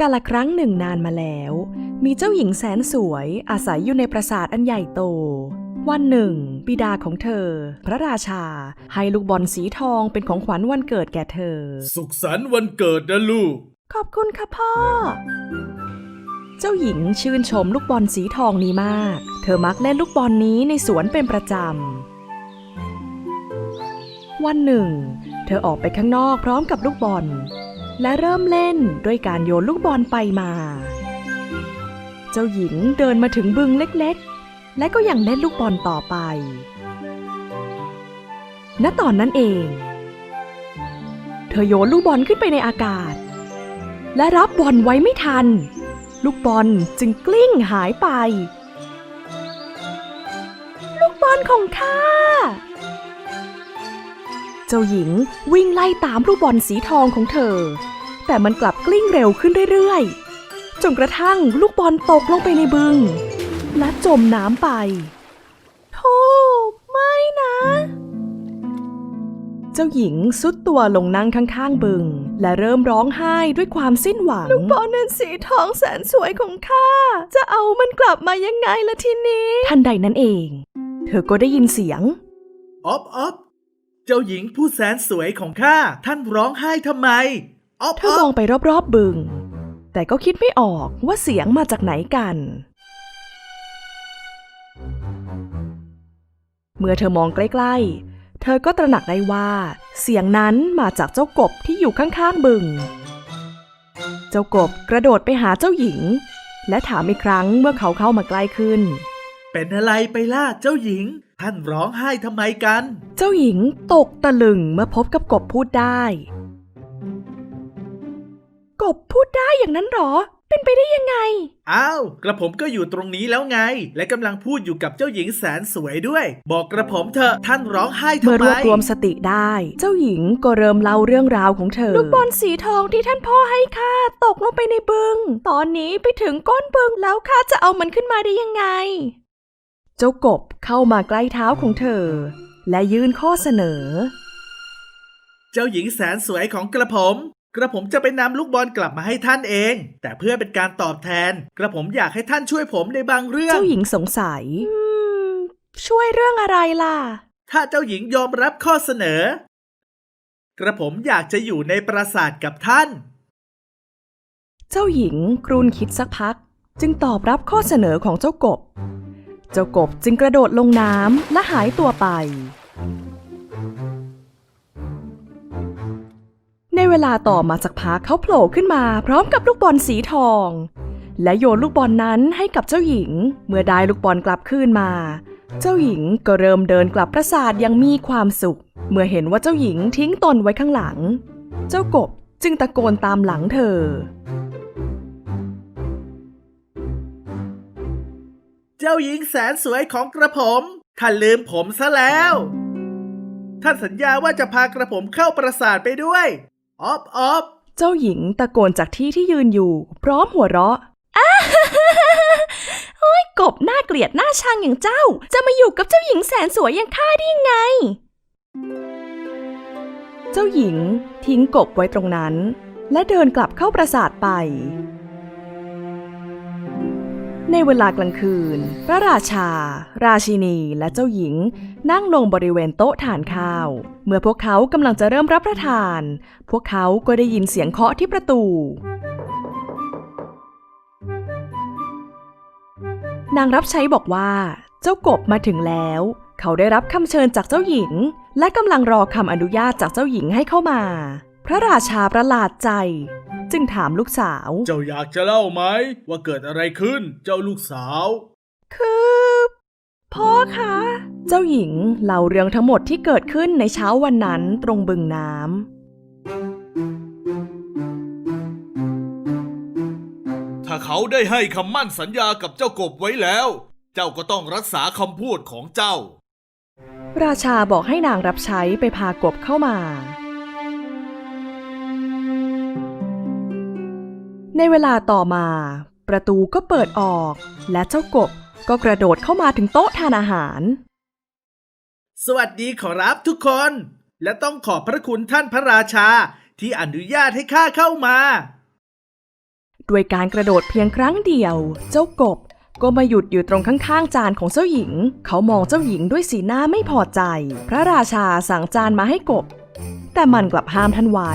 กาละครั้งหนึ่งนานมาแล้ว มีเจ้าหญิงแสนสวยอาศัยอยู่ในปราสาทอันใหญ่โต วันหนึ่ง บิดาของเธอ พระราชา ให้ลูกบอลสีทองเป็นของขวัญวันเกิดแก่เธอ สุขสันต์วันเกิดนะลูก ขอบคุณค่ะพ่อ เจ้าหญิงชื่นชมลูกบอลสีทองนี้มาก เธอมักเล่นลูกบอลนี้ในสวนเป็นประจำ วันหนึ่ง เธอออกไปข้างนอกพร้อมกับลูกบอล และเริ่มเล่นด้วยการโยนลูกบอลไปมา เจ้าหญิงเดินมาถึงบึงเล็กๆ และก็ยังเล่นลูกบอลต่อไป ณ ตอนนั้นเอง เธอโยนลูกบอลขึ้นไปในอากาศ และรับบอลไว้ไม่ทัน ลูกบอลจึงกลิ้งหายไป ลูกบอลของข้าเจ้าหญิงวิ่งไล่ตามลูกบอลสีทองของเธอ แต่มันกลับกลิ้งเร็วขึ้นเรื่อยๆ จนกระทั่งลูกบอลตกลงไปในบึง และจมน้ำไปโธ่ไม่นะ เจ้าหญิงสุดตัวลงนั่งข้างๆบึง และเริ่มร้องไห้ด้วยความสิ้นหวัง ลูกบอลนั้นสีทองแสนสวยของข้า จะเอามันกลับมายังไงล่ะทีนี้ ทันใดนั้นเอง เธอก็ได้ยินเสียงอ๊อบอ๊อบเจ้าหญิงผู้แสนสวยของข้าท่านร้องไห้ทำไมอ๊อบ เธออ๊มอองบไปรอบๆบึง แต่ก็คิดไม่ออกว่าเสียงมาจากไหนกัน เมื่อเธอมองใกล้ๆ เธอก็ตระหนักได้ว่า เสียงนั้นมาจากเจ้ากบที่อยู่ข้างๆบึง เจ้ากบกระโดดไปหาเจ้าหญิง และถามอีกครั้งเมื่อเขาเข้ามาใกล้ขึ้น เป็นอะไรไปล่ะเจ้าหญิง ท่านร้องไห้ทำไมกัน เจ้าหญิงตกตะลึงเมื่อพบกับกบพูดได้ก บพูดได้อย่างนั้นเหรอ เป็นไปได้ยังไง อ้าว กระผมก็อยู่ตรงนี้แล้วไง และกำลังพูดอยู่กับเจ้าหญิงแสนสวยด้วย บอกกระผมเถอะท่านร้องไห้ทำเมื่อไมรวบรวมสติได้ เจ้าหญิงก็เริ่มเล่าเรื่องราวของเธอ ลูกบอลสีทองที่ท่านพ่อให้ข้าตกลงไปในบึง ตอนนี้ไปถึงก้นบึงแล้วข้าจะเอามันขึ้นมาได้ยังไง เจ้ากบเข้ามาใกล้เท้าของเธอ และยื่นข้อเสนอ เจ้าหญิงแสนสวยของกระผม กระผมจะไปนำลูกบอลกลับมาให้ท่านเอง แต่เพื่อเป็นการตอบแทน กระผมอยากให้ท่านช่วยผมในบางเรื่อง เจ้าหญิงสงสัย ช่วยเรื่องอะไรล่ะ ถ้าเจ้าหญิงยอมรับข้อเสนอ กระผมอยากจะอยู่ในปราสาทกับท่าน เจ้าหญิงครูนคิดสักพัก จึงตอบรับข้อเสนอของเจ้ากบ เจ้ากบจึงกระโดดลงน้ำและหายตัวไป ในเวลาต่อมาสักพักเขาโผล่ขึ้นมาพร้อมกับลูกบอลสีทอง และโยนลูกบอลนั้นให้กับเจ้าหญิง เมื่อได้ลูกบอลกลับคืนมา เจ้าหญิงก็เริ่มเดินกลับปราสาทอยังมีความสุข เมื่อเห็นว่าเจ้าหญิงทิ้งตนไว้ข้างหลัง เจ้ากบจึงตะโกนตามหลังเธอ เจ้าหญิงแสนสวยของกระผมท่านลืมผมซะแล้ว ท่านสัญญาว่าจะพากระผมเข้าปราสาทไปด้วย อ๊อบอ๊อบเจ้าหญิงตะโกนจากที่ที่ยืนอยู่ พร้อมหัวเราะโอ้ยกบหน้าเกลียดหน้าชังอย่างเจ้า จะมาอยู่กับเจ้าหญิงแสนสวยอย่างข้าได้ยังไง เจ้าหญิงทิ้งกบไว้ตรงนั้น และเดินกลับเข้าปราสาทไป ในเวลากลางคืน พระราชา ราชินีและเจ้าหญิง นั่งลงบริเวณโต๊ะทานข้าว เมื่อพวกเขากำลังจะเริ่มรับประทาน พวกเขาก็ได้ยินเสียงเคาะที่ประตู นางรับใช้บอกว่า เจ้ากบมาถึงแล้ว เขาได้รับคำเชิญจากเจ้าหญิง และกำลังรอคำอนุญาตจากเจ้าหญิงให้เข้ามา พระราชาประหลาดใจ จึงถามลูกสาว เจ้าอยากจะเล่าไหม ว่าเกิดอะไรขึ้นเจ้าลูกสาว คือพ่อคะ เจ้าหญิงเล่าเรื่องทั้งหมดที่เกิดขึ้นในเช้าวันนั้นตรงบึงน้ำ ถ้าเขาได้ให้คำมั่นสัญญากับเจ้ากบไว้แล้ว เจ้าก็ต้องรักษาคำพูดของเจ้า ราชาบอกให้นางรับใช้ไปพากบเข้ามา ในเวลาต่อมา ประตูก็เปิดออก และเจ้ากบก็กระโดดเข้ามาถึงโต๊ะทานอาหาร สวัสดีขอรับทุกคน และต้องขอบพระคุณท่านพระราชาที่อนุญาตให้ข้าเข้ามา ด้วยการกระโดดเพียงครั้งเดียว เจ้ากบก็มาหยุดอยู่ตรงข้างๆ จานของเจ้าหญิง เขามองเจ้าหญิงด้วยสีหน้าไม่พอใจ พระราชาสั่งจานมาให้กบ แต่มันกลับห้ามท่านไว้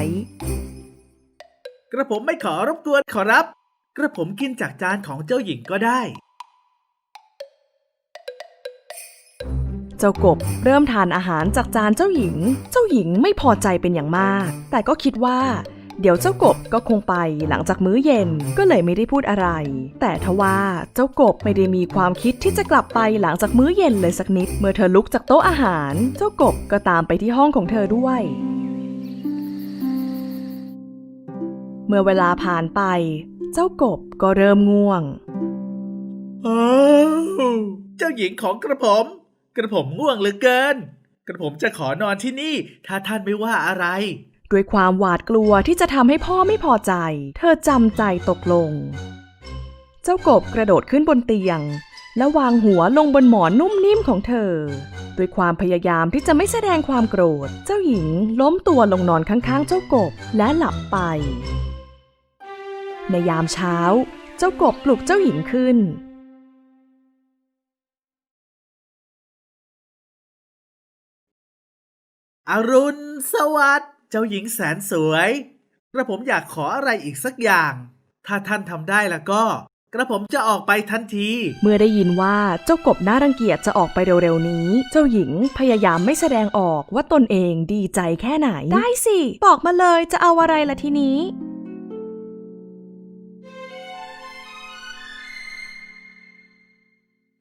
กระผมไม่ขอรบกวนขอรับ กระผมกินจากจานของเจ้าหญิงก็ได้ เจ้ากบเริ่มทานอาหารจากจานเจ้าหญิง เจ้าหญิงไม่พอใจเป็นอย่างมาก แต่ก็คิดว่า เดี๋ยวเจ้ากบก็คงไปหลังจากมื้อเย็นก็เลยไม่ได้พูดอะไร แต่ทว่าเจ้ากบไม่ได้มีความคิดที่จะกลับไปหลังจากมื้อเย็นเลยสักนิด เมื่อเธอลุกจากโต๊ะอาหาร เจ้ากบก็ตามไปที่ห้องของเธอด้วย เมื่อเวลาผ่านไป เจ้ากบก็เริ่มง่วงโอ้วเจ้าหญิงของกระผม กระผมง่วงเหลือเกิน กระผมจะขอนอนที่นี่ ถ้าท่านไม่ว่าอะไร ด้วยความหวาดกลัวที่จะทำให้พ่อไม่พอใจ เธอจำใจตกลง เจ้ากบกระโดดขึ้นบนเตียง และวางหัวลงบนหมอนนุ่มนิ่มของเธอ ด้วยความพยายามที่จะไม่แสดงความโกรธ เจ้าหญิงล้มตัวลงนอนข้างๆ เจ้ากบและหลับไป ในยามเช้า เจ้ากบปลุกเจ้าหญิงขึ้น อรุณสวัสดิ์ เจ้าหญิงแสนสวยกระผมอยากขออะไรอีกสักอย่าง ถ้าท่านทำได้แล้วก็ กระผมจะออกไปทันที เมื่อได้ยินว่าเจ้ากบน่ารังเกียจจะออกไปเร็วๆนี้ เจ้าหญิงพยายามไม่แสดงออกว่าตนเองดีใจแค่ไหน ได้สิ บอกมาเลยจะเอาอะไรล่ะทีนี้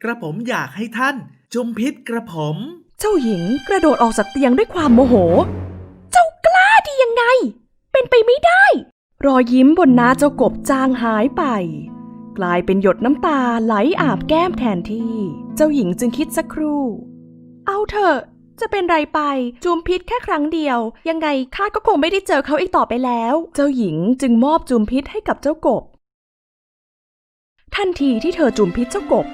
กระผมอยากให้ท่านจุมพิษกระผม เจ้าหญิงกระโดดออกจากเตียงด้วยความโมโห เจ้ากล้าดียังไง เป็นไปไม่ได้ รอยยิ้มบนหน้าเจ้ากบจางหายไป กลายเป็นหยดน้ำตาไหลอาบแก้มแทนที่ เจ้าหญิงจึงคิดสักครู่ เอาเถอะ จะเป็นไรไปจูมพิษแค่ครั้งเดียว ยังไงข้าก็คงไม่ได้เจอเขาอีกต่อไปแล้ว เจ้าหญิงจึงมอบจูมพิษให้กับเจ้ากบ ทันทีที่เธอจูมพิษเจ้ากบ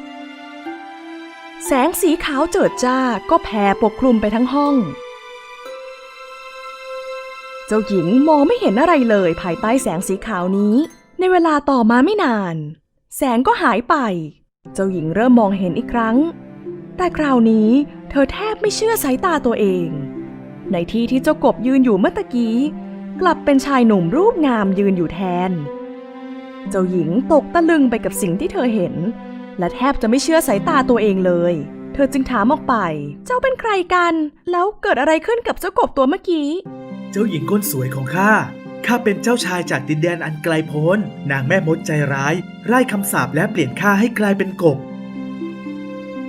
แสงสีขาวเจิดจ้าก็แผ่ปกคลุมไปทั้งห้อง เจ้าหญิงมองไม่เห็นอะไรเลยภายใต้แสงสีขาวนี้ ในเวลาต่อมาไม่นาน แสงก็หายไป เจ้าหญิงเริ่มมองเห็นอีกครั้ง แต่คราวนี้เธอแทบไม่เชื่อสายตาตัวเอง ในที่ที่เจ้ากบยืนอยู่เมื่อตะกี้ กลับเป็นชายหนุ่มรูปงามยืนอยู่แทน เจ้าหญิงตกตะลึงไปกับสิ่งที่เธอเห็น และแทบจะไม่เชื่อสายตาตัวเองเลย เธอจึงถามออกไป เจ้าเป็นใครกัน แล้วเกิดอะไรขึ้นกับเจ้ากบตัวเมื่อกี้ เจ้าหญิงคนสวยของข้า ข้าเป็นเจ้าชายจากดินแดนอันไกลโพ้น นางแม่มดใจร้ายไล่คำสาปและเปลี่ยนข้าให้กลายเป็นกบ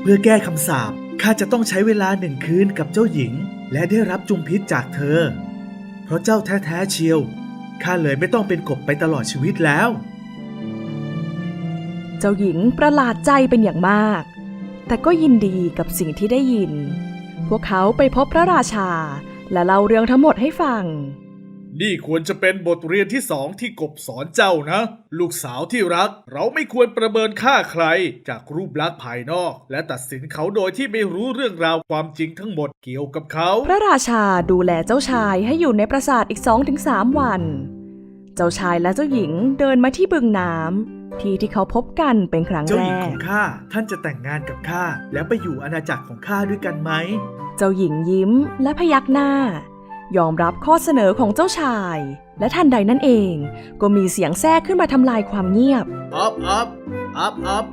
เพื่อแก้คำสาปข้าจะต้องใช้เวลาหนึ่งคืนกับเจ้าหญิง และได้รับจุมพิษจากเธอ เพราะเจ้าแท้ๆเชียว ข้าเลยไม่ต้องเป็นกบไปตลอดชีวิตแล้ว เจ้าหญิงประหลาดใจเป็นอย่างมาก แต่ก็ยินดีกับสิ่งที่ได้ยิน พวกเขาไปพบพระราชา และเล่าเรื่องทั้งหมดให้ฟัง นี่ควรจะเป็นบทเรียนที่สองที่กบสอนเจ้านะ ลูกสาวที่รัก เราไม่ควรประเมินค่าใคร จากรูปลักษณ์ภายนอก และตัดสินเขาโดยที่ไม่รู้เรื่องราวความจริงทั้งหมดเกี่ยวกับเขา พระราชาดูแลเจ้าชายให้อยู่ในปราสาทอีก 2-3 วัน เจ้าชายและเจ้าหญิงเดินมาที่บึงน้ำที่ที่เขาพบกันเป็นครั้งเจ้าแรหญิงขกองข้าท่านจะแต่งงานกับข้าแล้วไปอยู่อาณาจักรของข้าด้วยกันไหม เจ้าหญิงยิ้มและพยักหน้า ยอมรับข้อเสนอของเจ้าชาย และทันใดนั้นเอง ก็มีเสียงแทรกขึ้นมาทำลายความเงียบอัพอัพอัพอัพ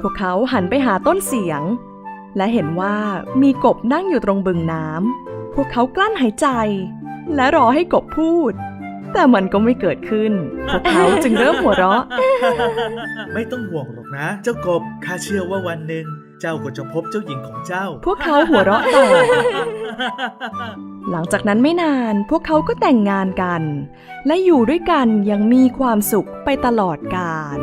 พวกเขาหันไปหาต้นเสียง และเห็นว่ามีกบนั่งอยู่ตรงบึงน้ำ พวกเขากลั้นหายใจ และรอให้กบพูด แต่มันก็ไม่เกิดขึ้น พวกเขาจึงเริ่มหัวเราะ ไม่ต้องห่วงหรอกนะ เจ้ากบข้าเชื่อว่าวันหนึ่งเจ้าก็จะพบเจ้าหญิงของเจ้า พวกเขาหัวเราะต่อ หลังจากนั้นไม่นานพวกเขาก็แต่งงานกัน และอยู่ด้วยกันอยังมีความสุขไปตลอดกาล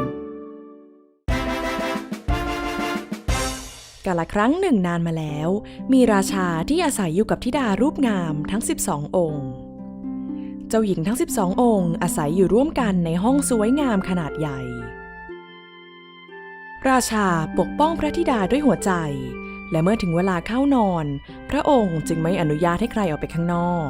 กาละครั้งหนึ่งนานมาแล้ว มีราชาที่อาศัยอยู่กับธิดารูปงามทั้ง 12 องค์ เจ้าหญิงทั้ง 12 องค์อาศัยอยู่ร่วมกันในห้องสวยงามขนาดใหญ่ ราชาปกป้องพระธิดาด้วยหัวใจ และเมื่อถึงเวลาเข้านอน พระองค์จึงไม่อนุญาตให้ใครออกไปข้างนอก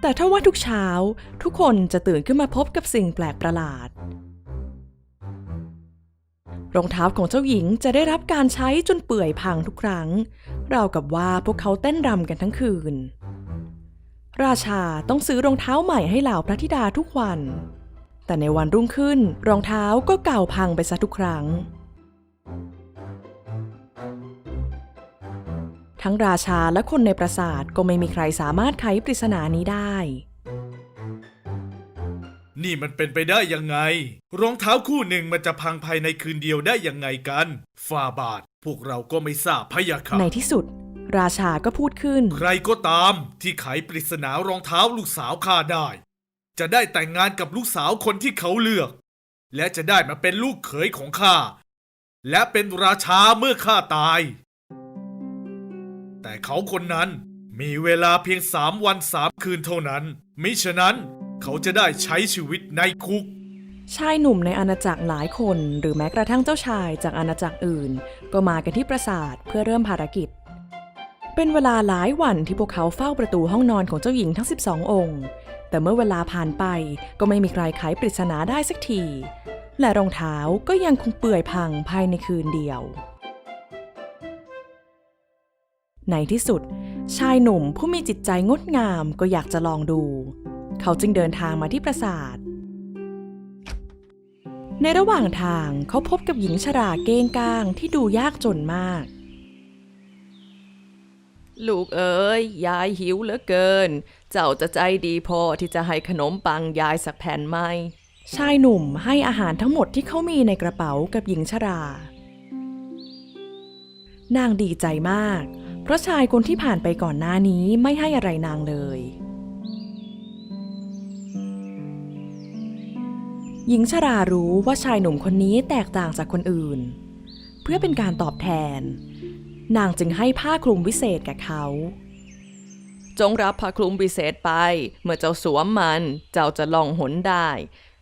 แต่ถ้าว่าทุกเช้าทุกคนจะตื่นขึ้นมาพบกับสิ่งแปลกประหลาด รองเท้าของเจ้าหญิงจะได้รับการใช้จนเปื่อยพังทุกครั้ง ราวกับว่าพวกเขาเต้นรำกันทั้งคืน ราชาต้องซื้อรองเท้าใหม่ให้เหล่าพระธิดาทุกวัน แต่ในวันรุ่งขึ้น รองเท้าก็เก่าพังไปซะทุกครั้ง ทั้งราชาและคนในปราสาทก็ไม่มีใครสามารถไขปริศนานี้ได้ นี่มันเป็นไปได้ยังไง รองเท้าคู่หนึ่งมันจะพังภายในคืนเดียวได้ยังไงกันฟาบาท พวกเราก็ไม่ทราบพะยะค่ะในที่สุด ราชาก็พูดขึ้น ใครก็ตามที่ไขปริศนารองเท้าลูกสาวข้าได้ จะได้แต่งงานกับลูกสาวคนที่เขาเลือก และจะได้มาเป็นลูกเขยของข้าและเป็นราชาเมื่อข้าตาย แต่เขาคนนั้นมีเวลาเพียงสามวันสามคืนเท่านั้น มิฉะนั้นเขาจะได้ใช้ชีวิตในคุก ชายหนุ่มในอาณาจักรหลายคนหรือแม้กระทั่งเจ้าชายจากอาณาจักรอื่น ก็มากันที่ปราสาทเพื่อเริ่มภารกิจ เป็นเวลาหลายวันที่พวกเขาเฝ้าประตูห้องนอนของเจ้าหญิงทั้ง 12 องค์ แต่เมื่อเวลาผ่านไปก็ไม่มีใครไขปริศนาได้สักที และรองเท้าก็ยังคงเปื่อยพังภายในคืนเดียว ในที่สุด ชายหนุ่มผู้มีจิตใจงดงามก็อยากจะลองดู เขาจึงเดินทางมาที่ปราสาท ในระหว่างทางเขาพบกับหญิงชราเก้งก้างที่ดูยากจนมาก ลูกเอ๋ยยายหิวเหลือเกิน เจ้าจะใจดีพอที่จะให้ขนมปังยายสักแผ่นไหมชายหนุ่มให้อาหารทั้งหมดที่เขามีในกระเป๋ากับหญิงชรา นางดีใจมาก เพราะชายคนที่ผ่านไปก่อนหน้านี้ไม่ให้อะไรนางเลย หญิงชรารู้ว่าชายหนุ่มคนนี้แตกต่างจากคนอื่น เพื่อเป็นการตอบแทน นางจึงให้ผ้าคลุมวิเศษแก่เขาจงรับผ้าคลุมวิเศษไป เมื่อเจ้าสวมมัน เจ้าจะล่องหนได้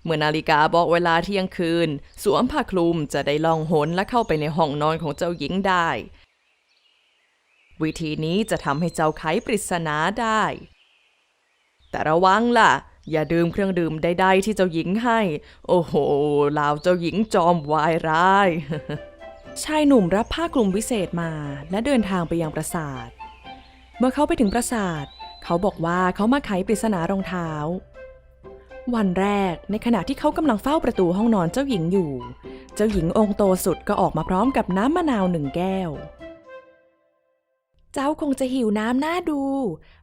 เมื่อนาฬิกาบอกเวลาเที่ยงคืน สวมผ้าคลุมจะได้ล่องหนและเข้าไปในห้องนอนของเจ้าหญิงได้ วิธีนี้จะทำให้เจ้าไขปริศนาได้ แต่ระวังล่ะ อย่าดื่มเครื่องดื่มใดๆที่เจ้าหญิงให้ โอ้โหลาวเจ้าหญิงจอมวายร้าย ชายหนุ่มรับผ้ากลุ่มวิเศษมาและเดินทางไปยังปราสาท เมื่อเขาไปถึงปราสาท เขาบอกว่าเขามาไขปริศนารองเท้า วันแรกในขณะที่เขากำลังเฝ้าประตูห้องนอนเจ้าหญิงอยู่ เจ้าหญิงองค์โตสุดก็ออกมาพร้อมกับน้ำมะนาวหนึ่งแก้ว เจ้าคงจะหิวน้ำน่าดู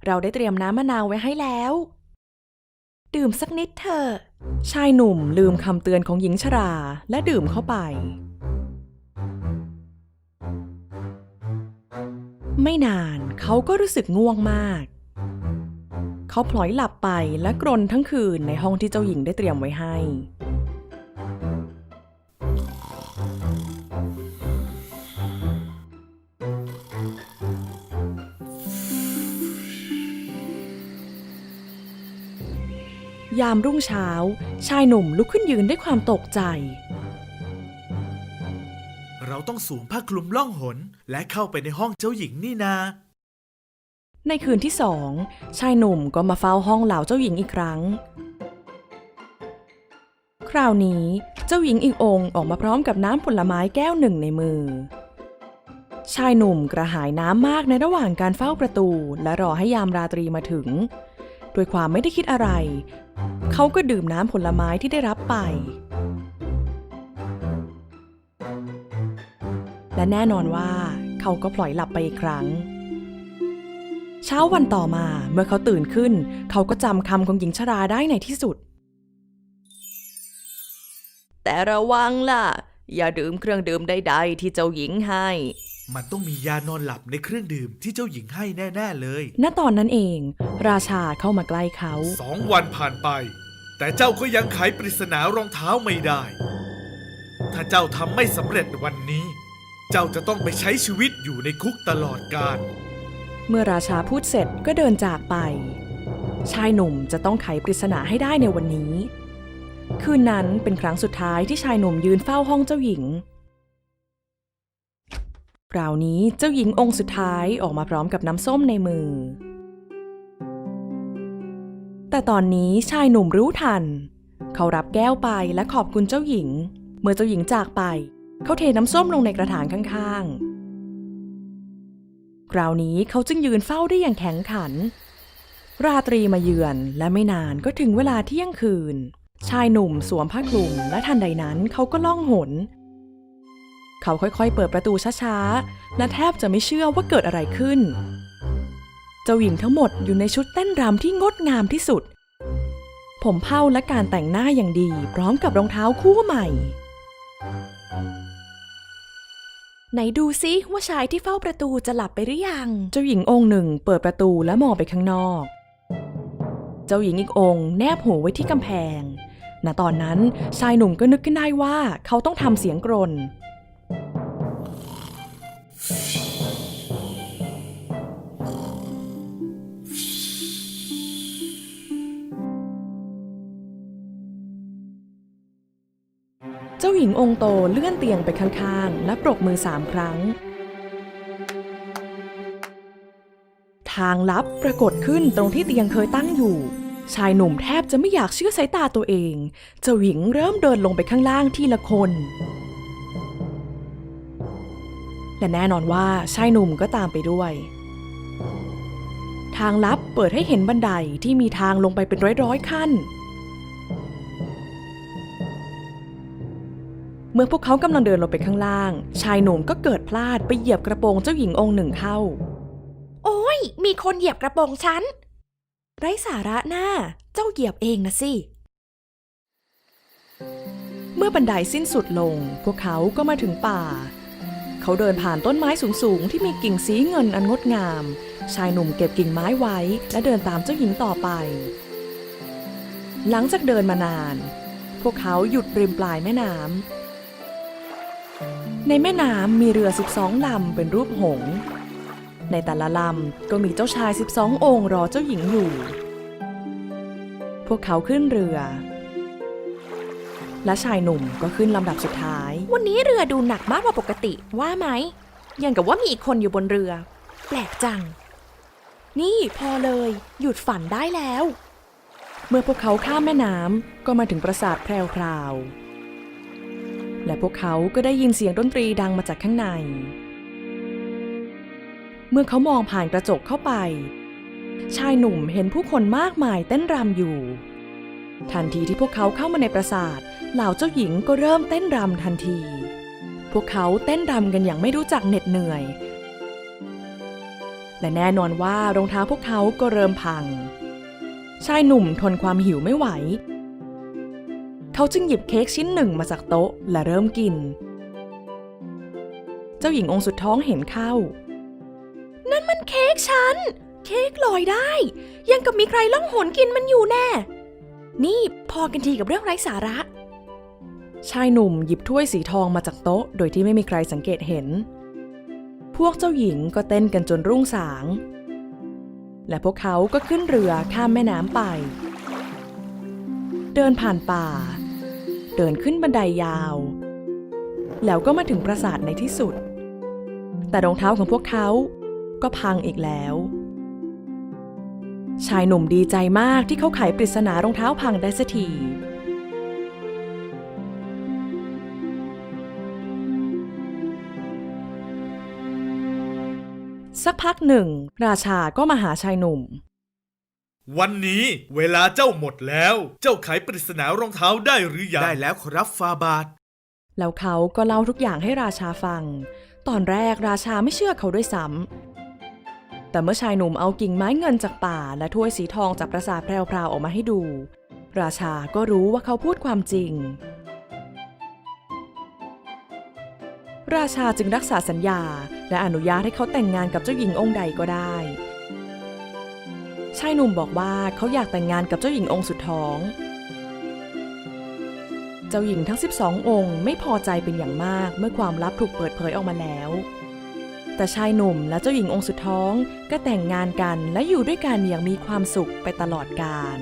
เราได้เตรียมน้ำมะนาวไว้ให้แล้ว ดื่มสักนิดเถอะ ชายหนุ่มลืมคำเตือนของหญิงชราและดื่มเข้าไป ไม่นานเขาก็รู้สึกง่วงมาก เขาพลอยหลับไปและกรนทั้งคืนในห้องที่เจ้าหญิงได้เตรียมไว้ให้ ยามรุ่งเช้า ชายหนุ่มลุกขึ้นยืนด้วยความตกใจ เราต้องสวมผ้าคลุมล่องหน และเข้าไปในห้องเจ้าหญิงนี่นา ในคืนที่สอง ชายหนุ่มก็มาเฝ้าห้องเหล่าเจ้าหญิงอีกครั้ง คราวนี้เจ้าหญิงอีกองค์ออกมาพร้อมกับน้ำผลไม้แก้วหนึ่งในมือ ชายหนุ่มกระหายน้ำมากในระหว่างการเฝ้าประตู และรอให้ยามราตรีมาถึงด้วยความไม่ได้คิดอะไร เขาก็ดื่มน้ำผลไม้ที่ได้รับไป และแน่นอนว่า เขาก็ปล่อยหลับไปอีกครั้ง เช้าวันต่อมาเมื่อเขาตื่นขึ้น เขาก็จำคำของหญิงชราได้ในที่สุด แต่ระวังล่ะ อย่าดื่มเครื่องดื่มใดๆที่เจ้าหญิงให้ มันต้องมียานอนหลับในเครื่องดื่มที่เจ้าหญิงให้แน่ๆเลย ณตอนนั้นเอง ราชาเข้ามาใกล้เขา สองวันผ่านไป แต่เจ้าก็ยังไขปริศนารองเท้าไม่ได้ ถ้าเจ้าทำไม่สำเร็จวันนี้ เจ้าจะต้องไปใช้ชีวิตอยู่ในคุกตลอดกาลเมื่อราชาพูดเสร็จก็เดินจากไป ชายหนุ่มจะต้องไขปริศนาให้ได้ในวันนี้ คืนนั้นเป็นครั้งสุดท้ายที่ชายหนุ่มยืนเฝ้าห้องเจ้าหญิง คราวนี้เจ้าหญิงองค์สุดท้ายออกมาพร้อมกับน้ำส้มในมือ แต่ตอนนี้ชายหนุ่มรู้ทัน เขารับแก้วไปและขอบคุณเจ้าหญิง เมื่อเจ้าหญิงจากไป เขาเทน้ำส้มลงในกระถางข้างๆ คราวนี้เขาจึงยืนเฝ้าได้อย่างแข็งขัน ราตรีมาเยือนและไม่นานก็ถึงเวลาเที่ยงคืน ชายหนุ่มสวมผ้าคลุมและทันใดนั้นเขาก็ล่องหน เขาค่อยๆ เปิดประตูช้าๆ และแทบจะไม่เชื่อว่าเกิดอะไรขึ้น เจ้าหญิงทั้งหมดอยู่ในชุดเต้นรำที่งดงามที่สุด ผมเผ้าและการแต่งหน้าอย่างดี พร้อมกับรองเท้าคู่ใหม่ ไหนดูซิว่าชายที่เฝ้าประตูจะหลับไปหรือยัง เจ้าหญิงองค์หนึ่งเปิดประตูและมองไปข้างนอก เจ้าหญิงอีกองค์แนบหูไว้ที่กำแพงณตอนนั้นชายหนุ่มก็นึกขึ้นได้ว่าเขาต้องทำเสียงกรน จ้าหญิงองค์โตเลื่อนเตียงไปข้างๆ และปรบมือสามครั้ง ทางลับปรากฏขึ้นตรงที่เตียงเคยตั้งอยู่ ชายหนุ่มแทบจะไม่อยากเชื่อสายตาตัวเอง เจ้าหญิงเริ่มเดินลงไปข้างล่างทีละคน และแน่นอนว่าชายหนุ่มก็ตามไปด้วย ทางลับเปิดให้เห็นบันไดที่มีทางลงไปเป็นร้อยๆขั้น เมื่อพวกเขากำลังเดินลงไปข้างล่าง ชายหนุ่มก็เกิดพลาดไปเหยียบกระโปรงเจ้าหญิงองค์หนึ่งเข้า โอ้ย มีคนเหยียบกระโปรงฉัน ไร้สาระหน้า เจ้าเหยียบเองนะสิ เมื่อบันไดสิ้นสุดลง พวกเขาก็มาถึงป่า เขาเดินผ่านต้นไม้สูงๆ ที่มีกิ่งสีเงินอันงดงาม ชายหนุ่มเก็บกิ่งไม้ไว้ และเดินตามเจ้าหญิงต่อไป หลังจากเดินมานาน พวกเขาหยุดริมปลายแม่น้ำ ในแม่น้ำมีเรือ 12 ลำเป็นรูปหงส์ในแต่ละลำก็มีเจ้าชาย 12 องค์รอเจ้าหญิงอยู่ พวกเขาขึ้นเรือ และชายหนุ่มก็ขึ้นลำดับสุดท้าย วันนี้เรือดูหนักมากกว่าปกติว่าไหมยังกับว่ามีอีกคนอยู่บนเรือ แปลกจัง นี่พอเลย หยุดฝันได้แล้ว เมื่อพวกเขาข้ามแม่น้ำก็มาถึงปราสาทแพรวๆ และพวกเขาก็ได้ยินเสียงดนตรีดังมาจากข้างใน เมื่อเขามองผ่านกระจกเข้าไป ชายหนุ่มเห็นผู้คนมากมายเต้นรำอยู่ ทันทีที่พวกเขาเข้ามาในปราสาทเหล่าเจ้าหญิงก็เริ่มเต้นรำทันที พวกเขาเต้นรำกันอย่างไม่รู้จักเหน็ดเหนื่อยและแน่นอนว่ารองเท้าพวกเขาก็เริ่มพัง ชายหนุ่มทนความหิวไม่ไหว เขาจึงหยิบเค้กชิ้นหนึ่งมาจากโต๊ะและเริ่มกิน เจ้าหญิงองค์สุดท้องเห็นเข้า นั่นมันเค้กฉัน เค้กลอยได้ ยังกับมีใครล่องหนกินมันอยู่แน่ นี่พอกันทีกับเรื่องไร้สาระ ชายหนุ่มหยิบถ้วยสีทองมาจากโต๊ะ โดยที่ไม่มีใครสังเกตเห็น พวกเจ้าหญิงก็เต้นกันจนรุ่งสาง และพวกเขาก็ขึ้นเรือข้ามแม่น้ำไปเดินผ่านป่า เดินขึ้นบันไดยาว แล้วก็มาถึงปราสาทในที่สุด แต่รองเท้าของพวกเขาก็พังอีกแล้ว ชายหนุ่มดีใจมากที่เขาไขปริศนารองเท้าพังได้สักทีสักพักหนึ่ง ราชาก็มาหาชายหนุ่ม วันนี้เวลาเจ้าหมดแล้ว เจ้าไขปริศนารองเท้าได้หรือยังได้แล้วขอรับฟาบาท แล้วเขาก็เล่าทุกอย่างให้ราชาฟัง ตอนแรกราชาไม่เชื่อเขาด้วยซ้ำ แต่เมื่อชายหนุ่มเอากิ่งไม้เงินจากป่า และถ้วยสีทองจากปราสาทแพรวๆออกมาให้ดู ราชาก็รู้ว่าเขาพูดความจริง ราชาจึงรักษาสัญญา และอนุญาตให้เขาแต่งงานกับเจ้าหญิงองค์ใดก็ได้ ชายหนุ่มบอกว่าเขาอยากแต่งงานกับเจ้าหญิงองค์สุดท้อง เจ้าหญิงทั้ง 12 องค์ไม่พอใจเป็นอย่างมากเมื่อความลับถูกเปิดเผยออกมาแล้ว แต่ชายหนุ่มและเจ้าหญิงองค์สุดท้องก็แต่งงานกันและอยู่ด้วยกันอย่างมีความสุขไปตลอดกาล